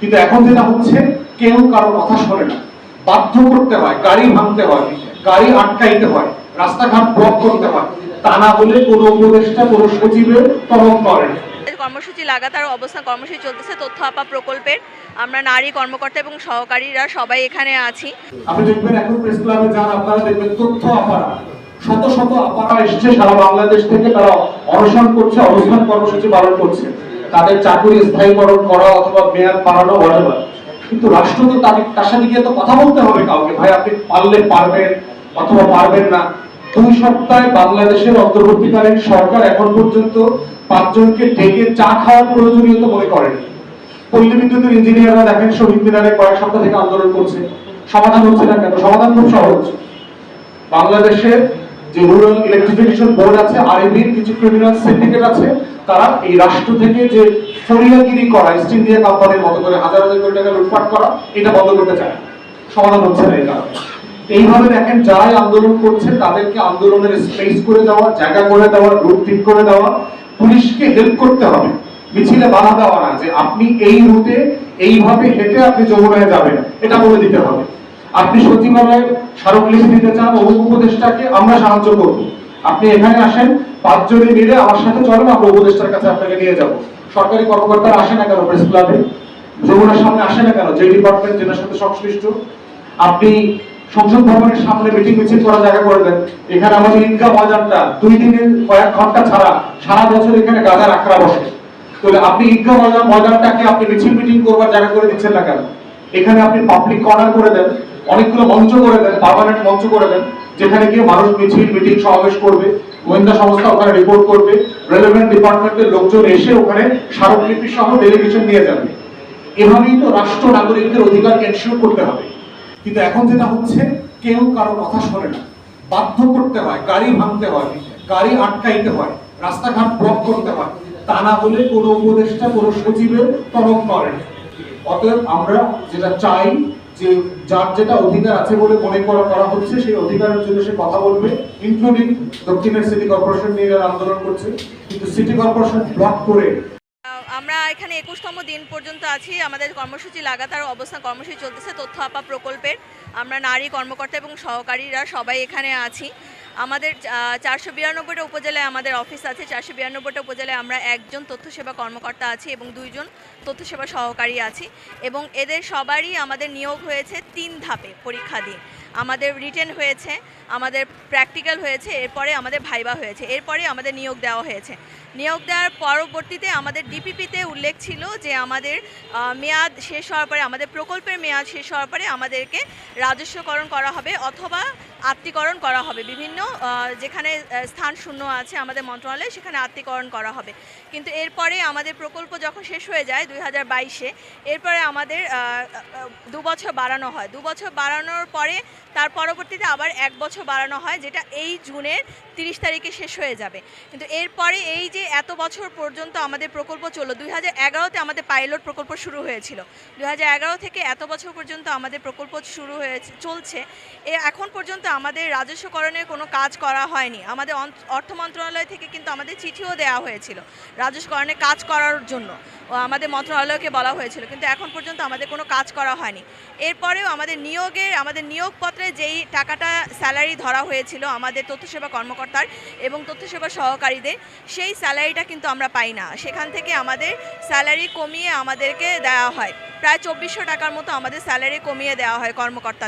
কিন্তু এখন যেটা হচ্ছে কেউ কারও কথা শোনে না। বাধ্য করতে হয় গাড়ি ভাঙতে হয় গাড়ি আটকাইতে হয় রাস্তাঘাট ব্লক করতে হয়। তা না হলে কোনো উপদেষ্টা কোনো সচিবের তরফ করে কর্মসূচি লাগাতার অবস্থান কর্মসূচি চলতেছে তথ্য আপা প্রকল্পের। আমরা নারী কর্মকর্তা এবং সহকারীরা সবাই এখানে আছি। আপনি দেখবেন এখন প্রেস ক্লাবে যান আপনারা দেখবেন তথ্য আপারা শত শত আপারা এসছে সারা বাংলাদেশ থেকে তারা অনশন করছে অবস্থান কর্মসূচি পালন করছে। তাদের চাকরি স্থায়ীকরণ করা অথবা মেয়াদ বাড়ানো whatever। কিন্তু রাষ্ট্র তো তাদের তার সাথে গিয়ে তো কথা বলতে হবে কাউকে। ভাই, আপনি পারলে পারবেন অথবা পারবেন না। দুই সপ্তাহে বাংলাদেশের অন্তর্বর্তীকালীন সরকার এখন পর্যন্ত পাঁচজনকে ডেকে চা খাওয়ার প্রয়োজনীয়তা মনে করেনি। পল্লী ইঞ্জিনিয়াররা দেখেন শহীদ মিনারে কয়েক সপ্তাহ থেকে আন্দোলন করছে। সমাধান হচ্ছে না কেন? সমাধান খুব সহজ। বাংলাদেশের যে রুরাল ইলেকট্রিফিকেশন বোর্ড আছে আরএবির কিছু ক্রিমিনাল সিন্ডিকেট আছে, তারা এই রাষ্ট্র থেকে যে ফরিয়াগিরি করা ইস্ট ইন্ডিয়া কোম্পানির মতো করে হাজার হাজার কোটি টাকা লুটপাট করা, এটা বন্ধ করতে চায় সমাধান হচ্ছে না কারণে। এইভাবে দেখেন যারাই আন্দোলন করছে, তাদেরকে আন্দোলনের স্পেস করে দেওয়া, জায়গা করে দেওয়া রুট ঠিক করে দেওয়া, পুলিশকে হেল্প করতে হবে। মিছিলে বাধা দেওয়া না যে আপনি এই রুটে এইভাবে হেঁটে আপনি যমুনায় যাবেন, এটা বলে দিতে হবে। আপনি সচিবালয়ে স্মারকলিপি দিতে চান, অমুক উপদেষ্টাকে আমরা সাহায্য করব। আপনি এখানে আসেন, পাঁচজনে মিলে আমার সাথে চলেন, আমরা উপদেষ্টার কাছে আপনাকে নিয়ে যাব। সরকারি কর্মকর্তারা আসে না কেন প্রেস ক্লাবে? যমুনার সামনে আসে না কেন? যে ডিপার্টমেন্ট যেটার সাথে সংশ্লিষ্ট। আপনি সংসদ ভবনের সামনে মিটিং মিছিল করা জায়গা করে দেন এখানে আমাদের ঈদগাহ বাজারটা দুই দিনের কয়েক ঘণ্টা ছাড়া সারা বছর এখানে গাজার আখড়া বসে। তাহলে আপনি ঈদগাহ ময়দানটাকে আপনি মিছিল মিটিং করবার জায়গা করে দিচ্ছেন না কেন? এখানে আপনি পাবলিক কর্নার করে দেন। অনেকগুলো মঞ্চ করে দেন পার্মানেন্ট মঞ্চ করে দেন যেখানে গিয়ে মানুষ মিছিল মিটিং সমাবেশ করবে, গোয়েন্দা সংস্থা ওখানে রিপোর্ট করবে রেলেভেন্ট ডিপার্টমেন্টের লোকজন এসে ওখানে স্মারকলিপি সহ ডেলিগেশন নিয়ে যাবে। এভাবেই তো রাষ্ট্র নাগরিকদের অধিকার এনশিওর করতে হবে। কিন্তু এখন যেটা হচ্ছে, কেউ কারও কথা শোনে না। বাধ্য করতে হয়, গাড়ি ভাঙতে হয়, গাড়ি আটকাইতে হয়, রাস্তাঘাট ব্লক করতে হয়। তা না হলে কোনো উপদেষ্টা, কোনো সচিবের তরফ করে অতএব আমরা যেটা চাই যে যার যেটা অধিকার আছে বলে মনে করা করা হচ্ছে, সেই অধিকারের জন্য সে কথা বলবে ইনক্লুডিং দক্ষিণের সিটি কর্পোরেশন নিয়ে যারা আন্দোলন করছে। কিন্তু সিটি কর্পোরেশন ব্লক করে আমরা এখানে একুশতম দিন পর্যন্ত আছি। আমাদের কর্মসূচি লাগাতার অবস্থান কর্মসূচি চলতেছে তথ্য আপা প্রকল্পের। আমরা নারী কর্মকর্তা এবং সহকারীরা সবাই এখানে আছি। আমাদের চারশো বিরানব্বইটা উপজেলায় আমাদের অফিস আছে। চারশো বিরানব্বইটা উপজেলায় আমরা একজন তথ্য সেবা কর্মকর্তা আছি এবং দুইজন তথ্য সেবা সহকারী আছি এবং এদের সবারই আমাদের নিয়োগ হয়েছে তিন ধাপে পরীক্ষা দিয়ে আমাদের রিটেন হয়েছে, আমাদের প্র্যাকটিক্যাল হয়েছে, এরপরে আমাদের ভাইবা হয়েছে, এরপরে আমাদের নিয়োগ দেওয়া হয়েছে। নিয়োগ দেওয়ার পরবর্তীতে আমাদের ডিপিপিতে উল্লেখ ছিল যে আমাদের মেয়াদ শেষ হওয়ার পরে, আমাদের প্রকল্পের মেয়াদ শেষ হওয়ার পরে আমাদেরকে রাজস্বকরণ করা হবে অথবা আত্মীকরণ করা হবে। বিভিন্ন যেখানে স্থান শূন্য আছে আমাদের মন্ত্রণালয়ে, সেখানে আত্মীকরণ করা হবে। কিন্তু এরপরে আমাদের প্রকল্প যখন শেষ হয়ে যায় দুই হাজার বাইশে, এরপরে আমাদের দু বছর বাড়ানো হয়। দু বছর বাড়ানোর পরে তার পরবর্তীতে আবার এক বছর বাড়ানো হয়, যেটা এই জুনের তিরিশ তারিখে শেষ হয়ে যাবে। কিন্তু এরপরে এই যে এত বছর পর্যন্ত আমাদের প্রকল্প চলল, দুই হাজার এগারোতে আমাদের পাইলট প্রকল্প শুরু হয়েছিল। দুই হাজার এগারো থেকে এত বছর পর্যন্ত আমাদের প্রকল্প শুরু হয়েছে, চলছে। এ এখন পর্যন্ত আমাদের রাজস্বকরণের কোনো কাজ করা হয়নি। আমাদের অর্থ মন্ত্রণালয় থেকে কিন্তু আমাদের চিঠিও দেওয়া হয়েছিল রাজস্বকরণে কাজ করার জন্য। আমাদের মন্ত্রণালয়কে বলা হয়েছিল, কিন্তু এখন পর্যন্ত আমাদের কোনো কাজ করা হয়নি। এরপরেও আমাদের নিয়োগে, আমাদের নিয়োগপত্রে যেই টাকাটা স্যালারি ধরা হয়েছিল আমাদের তথ্য সেবা কর্মকর্তার এবং তথ্য সেবা সহকারীদের, সেই স্যালারিটা কিন্তু আমরা পাই না। সেখান থেকে আমাদের স্যালারি কমিয়ে আমাদেরকে দেওয়া হয়। প্রায় চব্বিশশো টাকার মতো আমাদের স্যালারি কমিয়ে দেওয়া হয় কর্মকর্তা